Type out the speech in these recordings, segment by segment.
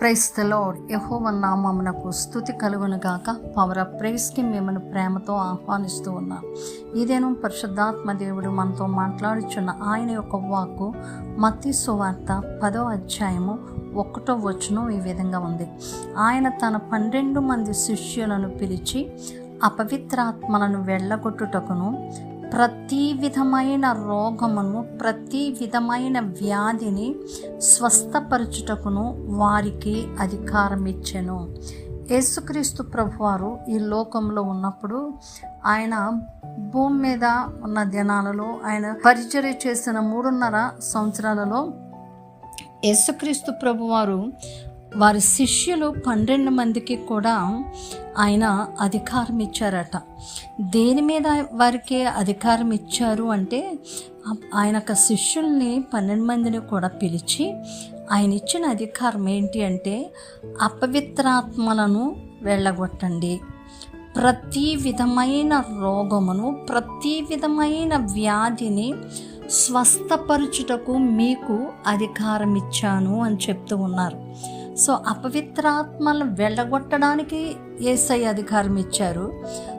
ప్రైస్తలో యహోవ నామమునకు స్థుతి కలుగునుగాక. పవర్ ఆఫ్ ప్రైస్కి మిమ్మల్ని ప్రేమతో ఆహ్వానిస్తూ ఉన్నాం. ఇదేను పరిశుద్ధాత్మ దేవుడు మనతో మాట్లాడుచున్న ఆయన యొక్క వాక్కు మత్తి సువార్త పదో అధ్యాయము ఒకటో వచనం ఈ విధంగా ఉంది. ఆయన తన పన్నెండు మంది శిష్యులను పిలిచి అపవిత్రాత్మలను వెళ్ళగొట్టుటకును ప్రతి విధమైన రోగమును ప్రతి విధమైన వ్యాధిని స్వస్థపరచుటకును వారికి అధికారం ఇచ్చెను యేసుక్రీస్తు ప్రభువారు ఈ లోకంలో ఉన్నప్పుడు ఆయన భూమి మీద ఉన్న దినాలలో ఆయన పరిచర్య చేసిన మూడున్నర సంవత్సరాలలో యేసుక్రీస్తు ప్రభువారు వారి శిష్యులు పన్నెండు మందికి కూడా ఆయన అధికారం ఇచ్చారట దేని మీద వారికి అధికారం ఇచ్చారు అంటే ఆయన యొక్క శిష్యుల్ని పన్నెండు మందిని కూడా పిలిచి ఆయన ఇచ్చిన అధికారం ఏంటి అంటే అపవిత్రాత్మలను వెళ్ళగొట్టండి. ప్రతి విధమైన రోగమును ప్రతి విధమైన వ్యాధిని స్వస్థపరచుటకు మీకు అధికారం ఇచ్చాను అని చెప్తూ ఉన్నారు. సో అపవిత్రాత్మలను వెళ్ళగొట్టడానికి ఏసై అధికారం ఇచ్చారు.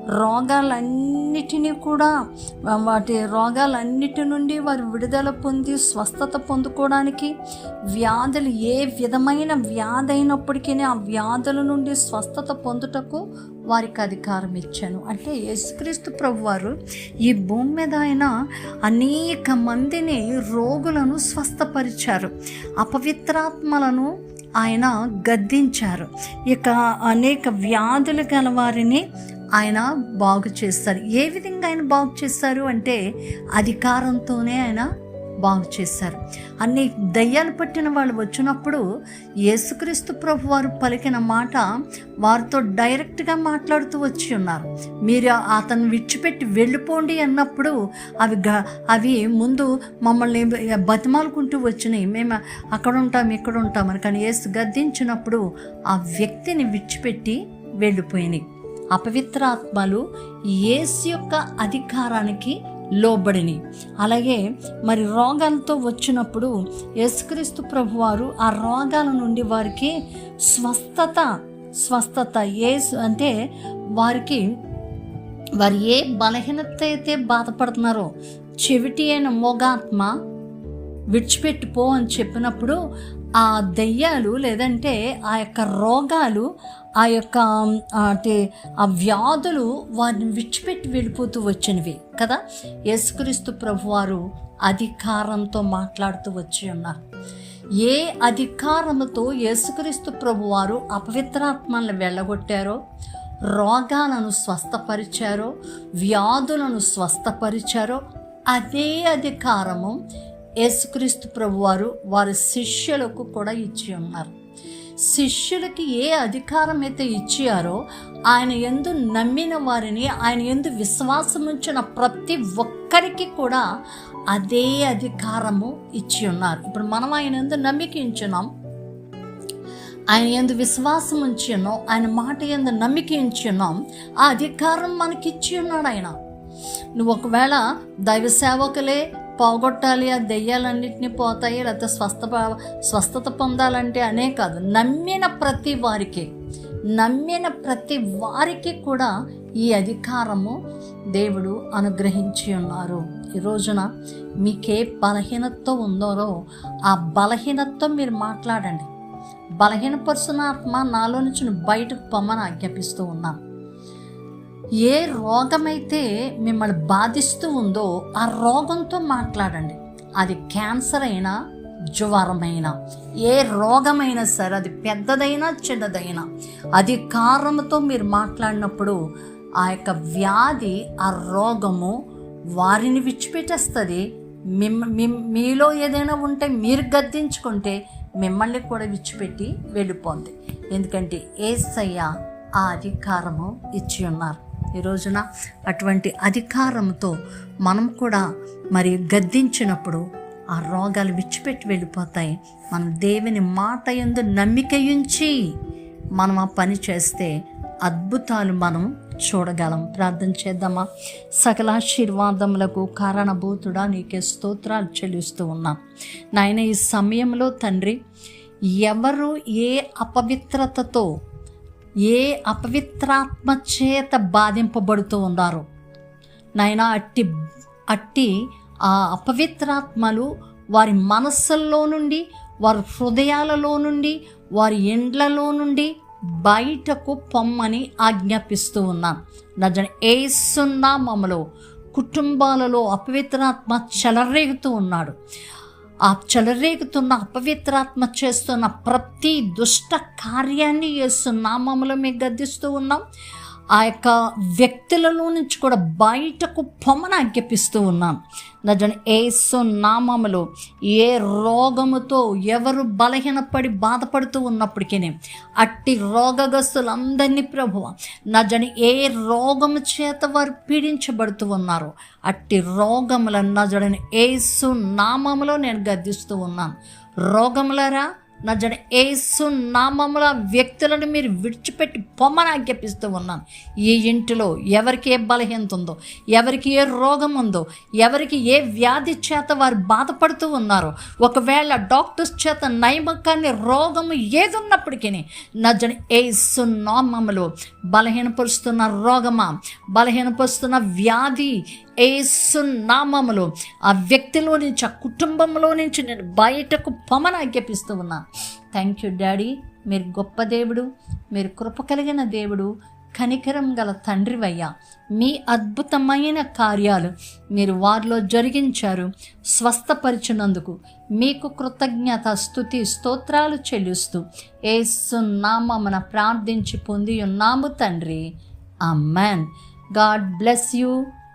రోగాలన్నిటినీ కూడా వాటి రోగాలన్నిటి నుండి వారు విడుదల పొంది స్వస్థత పొందుకోవడానికి వ్యాధులు ఏ విధమైన వ్యాధి అయినప్పటికీ ఆ వ్యాధుల నుండి స్వస్థత పొందుటకు వారికి అధికారం ఇచ్చాను. అంటే యేసుక్రీస్తు ప్రభు వారు ఈ భూమి మీద ఆయన అనేక మందిని రోగులను స్వస్థపరిచారు. అపవిత్రాత్మలను ఆయన గద్దించారు. ఇక అనేక వ్యాధులు గల వారిని ఆయన బాగు చేస్తారు. ఏ విధంగా ఆయన బాగు చేస్తారు అంటే అధికారంతోనే ఆయన బాగు చేశారు. అన్ని దయ్యాలు పట్టిన వాళ్ళు వచ్చినప్పుడు యేసుక్రీస్తు ప్రభు వారు పలికిన మాట వారితో డైరెక్ట్గా మాట్లాడుతూ వచ్చి ఉన్నారు. మీరు అతను విడిచిపెట్టి వెళ్ళిపోండి అన్నప్పుడు అవి గ అవి ముందు మమ్మల్ని బతిమాలుకుంటూ వచ్చినాయి. మేము అక్కడ ఉంటాం ఇక్కడ ఉంటాం కానీ యేసు గద్దించినప్పుడు ఆ వ్యక్తిని విడిచిపెట్టి వెళ్ళిపోయినాయి. అపవిత్ర ఆత్మలు యేసు యొక్క అధికారానికి లోబడిని. అలాగే మరి రోగాలతో వచ్చినప్పుడు యేసుక్రీస్తు ప్రభువారు ఆ రోగాల నుండి వారికి స్వస్థత స్వస్థత ఏ అంటే వారికి వారు ఏ బలహీనత అయితే బాధపడుతున్నారో చెవిటి అయిన మోగాత్మ విడిచిపెట్టిపో అని చెప్పినప్పుడు ఆ దెయ్యాలు లేదంటే ఆ యొక్క రోగాలు ఆ యొక్క అంటే ఆ వ్యాధులు వారిని విడిచిపెట్టి వెళ్ళిపోతూ వచ్చినవి కదా. యేసుక్రీస్తు ప్రభువారు అధికారంతో మాట్లాడుతూ వచ్చి ఉన్నారు. ఏ అధికారంతో యేసుక్రీస్తు ప్రభువారు అపవిత్రాత్మలను వెళ్ళగొట్టారో రోగాలను స్వస్థపరిచారో వ్యాధులను స్వస్థపరిచారో అదే అధికారము యేసుక్రీస్తు ప్రభువారు వారి శిష్యులకు కూడా ఇచ్చి ఉన్నారు. శిష్యులకి ఏ అధికారం అయితే ఇచ్చారో ఆయన ఎందు నమ్మిన వారిని ఆయన ఎందు విశ్వాసం ఉంచిన ప్రతి ఒక్కరికి కూడా అదే అధికారము ఇచ్చి ఉన్నారు. ఇప్పుడు మనం ఆయన ఎందు నమ్మిక ఉంచున్నాం ఆయన ఎందు విశ్వాసం ఉంచున్నాం ఆయన మాట ఎందు నమ్మిక ఉన్నాం ఆ అధికారం మనకిచ్చి ఉన్నాడు ఆయన. నువ్వు ఒకవేళ దైవ సేవకులే పోగొట్టాలి ఆ దెయ్యాలన్నింటినీ పోతాయి లేకపోతే స్వస్థ స్వస్థత పొందాలంటే అనే కాదు. నమ్మిన ప్రతి వారికి నమ్మిన ప్రతి వారికి కూడా ఈ అధికారము దేవుడు అనుగ్రహించి ఉన్నారు. ఈ రోజున మీకే బలహీనత ఉందోరో ఆ బలహీనతతో మీరు మాట్లాడండి. బలహీనపరుచున్న ఆత్మ నాలో నుంచి బయటకు పొమ్మని ఆజ్ఞాపిస్తూ ఉన్నాను ఏ రోగమైతే మిమ్మల్ని బాధిస్తూ ఉందో ఆ రోగంతో మాట్లాడండి. అది క్యాన్సర్ అయినా జ్వరమైనా ఏ రోగమైనా సరే అది పెద్దదైనా చిన్నదైనా అధికారంతో మీరు మాట్లాడినప్పుడు ఆ యొక్క వ్యాధి ఆ రోగము వారిని విడిచిపెట్టేస్తుంది. మిమ్ మీలో ఏదైనా ఉంటే మీరు గద్దించుకుంటే మిమ్మల్ని కూడా విడిచిపెట్టి వెళ్ళిపోంది ఎందుకంటే ఏసయ్య ఆ అధికారము ఇచ్చి ఉన్నారు. ఈ రోజున అటువంటి అధికారంతో మనం కూడా మరి గద్దించినప్పుడు ఆ రోగాలు విచ్చిపెట్టి వెళ్ళిపోతాయి. మనం దేవుని మాట ఎందు నమ్మిక ఉంచి మనం ఆ పని చేస్తే అద్భుతాలు మనం చూడగలం. ప్రార్థన చేద్దామా? సకలాశీర్వాదములకు కారణభూతుడా నీకే స్తోత్రాలు చెల్లిస్తూ ఉన్నాం. నాయన ఈ సమయంలో తండ్రి ఎవరు ఏ అపవిత్రతతో ఏ అపవిత్రాత్మ చేత బాధింపబడుతూ ఉన్నారో నాయన అట్టి అట్టి ఆ అపవిత్రాత్మలు వారి మనస్సుల్లో నుండి వారి హృదయాలలో నుండి వారి ఎండ్లలో నుండి బయటకు పొమ్మని ఆజ్ఞాపిస్తూ ఉన్నాను నజన ఏసున్నామములో కుటుంబాలలో అపవిత్రాత్మ చెలరేగుతూ ఉన్నాడు. ఆ చెలరేగుతున్న అపవిత్రాత్మ చేస్తున్న ప్రతి దుష్ట కార్యాన్ని నామములో మేము గద్దిస్తూ ఉన్నాం. ఆ యొక్క వ్యక్తులలో నుంచి కూడా బయటకు పొమ్మన అంకెపిస్తూ ఉన్నాను. నజన ఏసు నామములో ఏ రోగముతో ఎవరు బలహీనపడి బాధపడుతూ ఉన్నప్పటికీ అట్టి రోగగస్తులందరినీ ప్రభువ నజని ఏ రోగము చేత వారు పీడించబడుతూ ఉన్నారు అట్టి రోగముల నజడని ఏసు నామములో నేను గద్దిస్తూ ఉన్నాను. రోగములరా? నా జన ఏసు నామముల వ్యక్తులను మీరు విడిచిపెట్టి పొమ్మని ఆజ్ఞాపిస్తూ ఉన్నాను. ఈ ఇంటిలో ఎవరికి ఏ బలహీనత ఉందో ఎవరికి ఏ రోగం ఉందో ఎవరికి ఏ వ్యాధి చేత వారు బాధపడుతూ ఉన్నారో ఒకవేళ డాక్టర్స్ చేత నైమకాన్ని రోగము ఏదున్నప్పటికీ నా జన ఏసు నామములు బలహీనపరుస్తున్న రోగమా బలహీనపరుస్తున్న వ్యాధి ఏసు నామములో ఆ వ్యక్తిలో నుంచి ఆ కుటుంబంలో నుంచి నేను బయటకు పొమన ఆజ్ఞాపిస్తూ ఉన్నాను థ్యాంక్ యూ డాడీ మీరు గొప్ప దేవుడు మీరు కృప కలిగిన దేవుడు కనికరం గల తండ్రివయ్యా. మీ అద్భుతమైన కార్యాలు మీరు వారిలో జరిగించారు స్వస్థపరిచినందుకు మీకు కృతజ్ఞత స్థుతి స్తోత్రాలు చెల్లిస్తూ ఏసు నామమున ప్రార్థించి పొంది ఉన్నాము తండ్రి. Amen God bless you